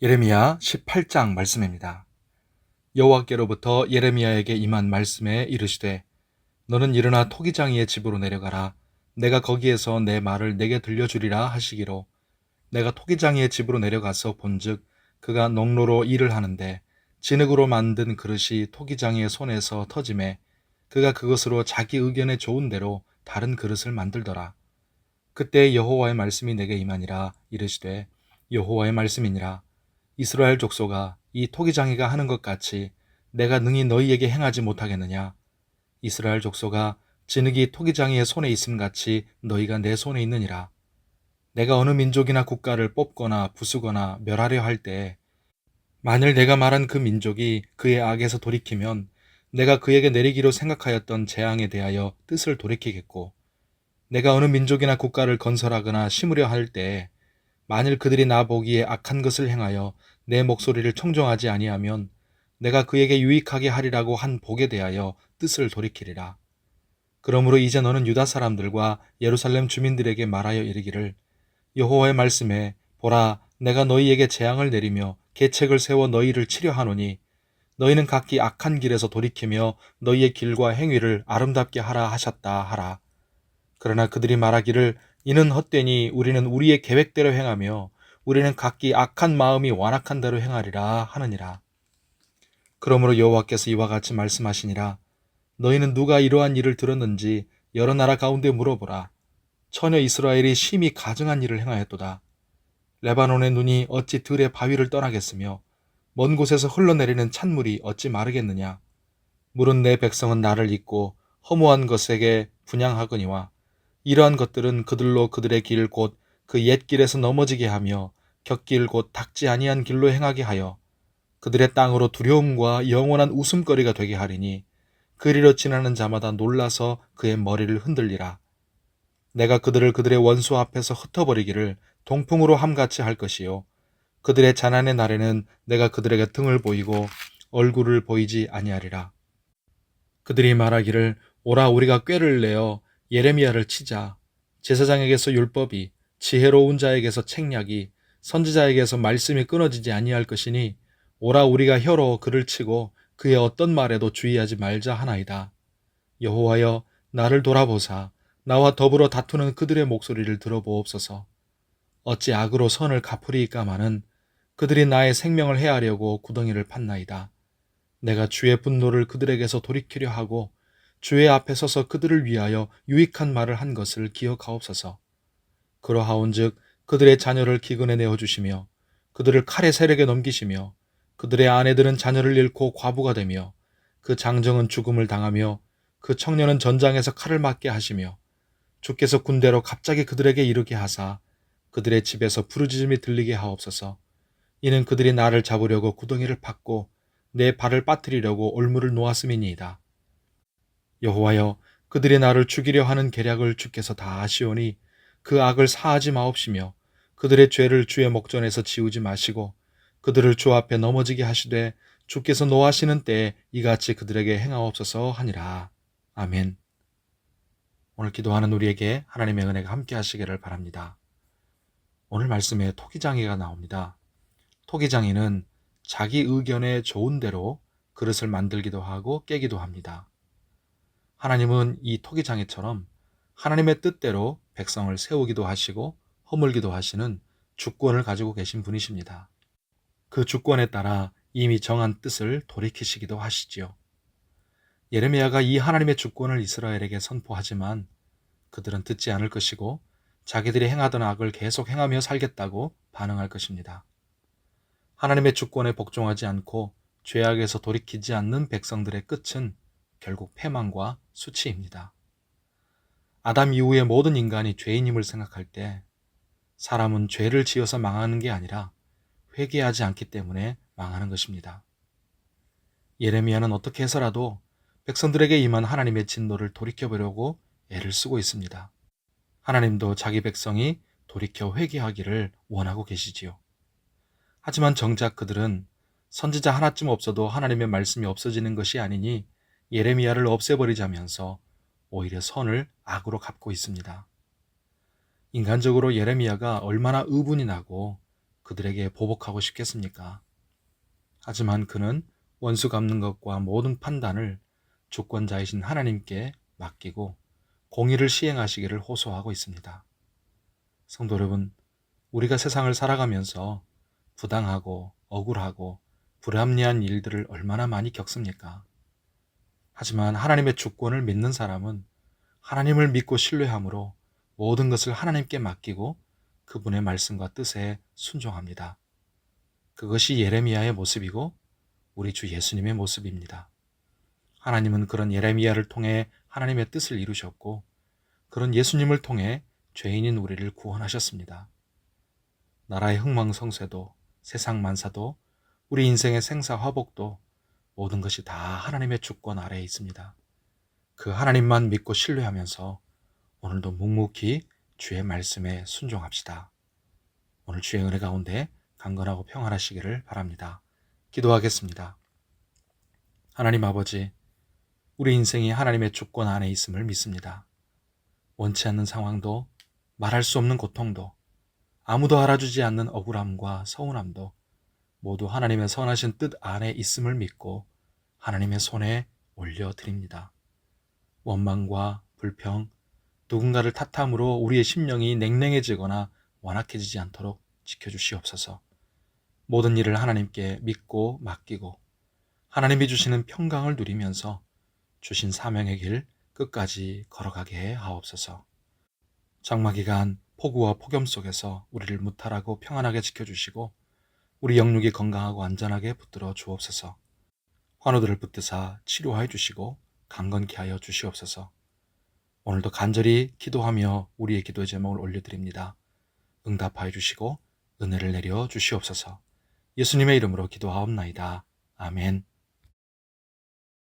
예레미야 18장 말씀입니다. 여호와께로부터 예레미야에게 임한 말씀에 이르시되 너는 일어나 토기장이의 집으로 내려가라. 내가 거기에서 내 말을 내게 들려주리라 하시기로. 내가 토기장이의 집으로 내려가서 본즉 그가 농로로 일을 하는데 진흙으로 만든 그릇이 토기장이의 손에서 터짐에 그가 그것으로 자기 의견에 좋은 대로 다른 그릇을 만들더라. 그때 여호와의 말씀이 내게 임하니라 이르시되 여호와의 말씀이니라 이스라엘 족속아 이 토기장이가 하는 것 같이 내가 능히 너희에게 행하지 못하겠느냐? 이스라엘 족속아 진흙이 토기장이의 손에 있음 같이 너희가 내 손에 있느니라. 내가 어느 민족이나 국가를 뽑거나 부수거나 멸하려 할 때에 만일 내가 말한 그 민족이 그의 악에서 돌이키면 내가 그에게 내리기로 생각하였던 재앙에 대하여 뜻을 돌이키겠고 내가 어느 민족이나 국가를 건설하거나 심으려 할 때에 만일 그들이 나 보기에 악한 것을 행하여 내 목소리를 청종하지 아니하면 내가 그에게 유익하게 하리라고 한 복에 대하여 뜻을 돌이키리라. 그러므로 이제 너는 유다 사람들과 예루살렘 주민들에게 말하여 이르기를 여호와의 말씀에 보라 내가 너희에게 재앙을 내리며 계책을 세워 너희를 치려 하노니 너희는 각기 악한 길에서 돌이키며 너희의 길과 행위를 아름답게 하라 하셨다 하라. 그러나 그들이 말하기를 이는 헛되니 우리는 우리의 계획대로 행하며 우리는 각기 악한 마음이 완악한 대로 행하리라 하느니라. 그러므로 여호와께서 이와 같이 말씀하시니라. 너희는 누가 이러한 일을 들었는지 여러 나라 가운데 물어보라. 처녀 이스라엘이 심히 가증한 일을 행하였도다. 레바논의 눈이 어찌 들의 바위를 떠나겠으며 먼 곳에서 흘러내리는 찬물이 어찌 마르겠느냐. 물은 내 백성은 나를 잊고 허무한 것에게 분양하거니와 이러한 것들은 그들로 그들의 길 곧 그 옛 길에서 넘어지게 하며 곁길 곧 닥지 아니한 길로 행하게 하여 그들의 땅으로 두려움과 영원한 웃음거리가 되게 하리니 그리로 지나는 자마다 놀라서 그의 머리를 흔들리라. 내가 그들을 그들의 원수 앞에서 흩어버리기를 동풍으로 함같이 할 것이요. 그들의 자난의 날에는 내가 그들에게 등을 보이고 얼굴을 보이지 아니하리라. 그들이 말하기를 오라 우리가 꾀를 내어 예레미야를 치자. 제사장에게서 율법이 지혜로운 자에게서 책략이 선지자에게서 말씀이 끊어지지 아니할 것이니 오라 우리가 혀로 그를 치고 그의 어떤 말에도 주의하지 말자 하나이다. 여호와여 나를 돌아보사 나와 더불어 다투는 그들의 목소리를 들어보옵소서. 어찌 악으로 선을 갚으리이까마는 그들이 나의 생명을 해하려고 구덩이를 팠나이다. 내가 주의 분노를 그들에게서 돌이키려 하고 주의 앞에 서서 그들을 위하여 유익한 말을 한 것을 기억하옵소서. 그러하온즉 그들의 자녀를 기근에 내어 주시며 그들을 칼의 세력에 넘기시며 그들의 아내들은 자녀를 잃고 과부가 되며 그 장정은 죽음을 당하며 그 청년은 전장에서 칼을 맞게 하시며 주께서 군대로 갑자기 그들에게 이르게 하사 그들의 집에서 부르짖음이 들리게 하옵소서. 이는 그들이 나를 잡으려고 구덩이를 팠고 내 발을 빠뜨리려고 올무를 놓았음이니이다. 여호와여 그들이 나를 죽이려 하는 계략을 주께서 다 아시오니 그 악을 사하지 마옵시며 그들의 죄를 주의 목전에서 지우지 마시고 그들을 주 앞에 넘어지게 하시되 주께서 노하시는 때에 이같이 그들에게 행하옵소서 하니라. 아멘. 오늘 기도하는 우리에게 하나님의 은혜가 함께 하시기를 바랍니다. 오늘 말씀에 토기장이가 나옵니다. 토기장이는 자기 의견에 좋은 대로 그릇을 만들기도 하고 깨기도 합니다. 하나님은 이 토기장이처럼 하나님의 뜻대로 백성을 세우기도 하시고 허물기도 하시는 주권을 가지고 계신 분이십니다. 그 주권에 따라 이미 정한 뜻을 돌이키시기도 하시지요. 예레미야가 이 하나님의 주권을 이스라엘에게 선포하지만 그들은 듣지 않을 것이고 자기들이 행하던 악을 계속 행하며 살겠다고 반응할 것입니다. 하나님의 주권에 복종하지 않고 죄악에서 돌이키지 않는 백성들의 끝은 결국 패망과 수치입니다. 아담 이후의 모든 인간이 죄인임을 생각할 때 사람은 죄를 지어서 망하는 게 아니라 회개하지 않기 때문에 망하는 것입니다. 예레미야는 어떻게 해서라도 백성들에게 임한 하나님의 진노를 돌이켜보려고 애를 쓰고 있습니다. 하나님도 자기 백성이 돌이켜 회개하기를 원하고 계시지요. 하지만 정작 그들은 선지자 하나쯤 없어도 하나님의 말씀이 없어지는 것이 아니니 예레미야를 없애버리자면서 오히려 선을 악으로 갚고 있습니다. 인간적으로 예레미야가 얼마나 의분이 나고 그들에게 보복하고 싶겠습니까? 하지만 그는 원수 갚는 것과 모든 판단을 주권자이신 하나님께 맡기고 공의를 시행하시기를 호소하고 있습니다. 성도 여러분, 우리가 세상을 살아가면서 부당하고 억울하고 불합리한 일들을 얼마나 많이 겪습니까? 하지만 하나님의 주권을 믿는 사람은 하나님을 믿고 신뢰함으로 모든 것을 하나님께 맡기고 그분의 말씀과 뜻에 순종합니다. 그것이 예레미야의 모습이고 우리 주 예수님의 모습입니다. 하나님은 그런 예레미야를 통해 하나님의 뜻을 이루셨고 그런 예수님을 통해 죄인인 우리를 구원하셨습니다. 나라의 흥망성쇠도 세상 만사도 우리 인생의 생사화복도 모든 것이 다 하나님의 주권 아래에 있습니다. 그 하나님만 믿고 신뢰하면서 오늘도 묵묵히 주의 말씀에 순종합시다. 오늘 주의 은혜 가운데 강건하고 평안하시기를 바랍니다. 기도하겠습니다. 하나님 아버지, 우리 인생이 하나님의 주권 안에 있음을 믿습니다. 원치 않는 상황도 말할 수 없는 고통도 아무도 알아주지 않는 억울함과 서운함도 모두 하나님의 선하신 뜻 안에 있음을 믿고 하나님의 손에 올려드립니다. 원망과 불평, 누군가를 탓함으로 우리의 심령이 냉랭해지거나 완악해지지 않도록 지켜주시옵소서. 모든 일을 하나님께 믿고 맡기고 하나님이 주시는 평강을 누리면서 주신 사명의 길 끝까지 걸어가게 하옵소서. 장마 기간 폭우와 폭염 속에서 우리를 무탈하고 평안하게 지켜주시고 우리 영육이 건강하고 안전하게 붙들어 주옵소서. 환우들을 붙드사 치료하여 주시고 강건케 하여 주시옵소서. 오늘도 간절히 기도하며 우리의 기도의 제목을 올려드립니다. 응답하여 주시고 은혜를 내려 주시옵소서. 예수님의 이름으로 기도하옵나이다. 아멘.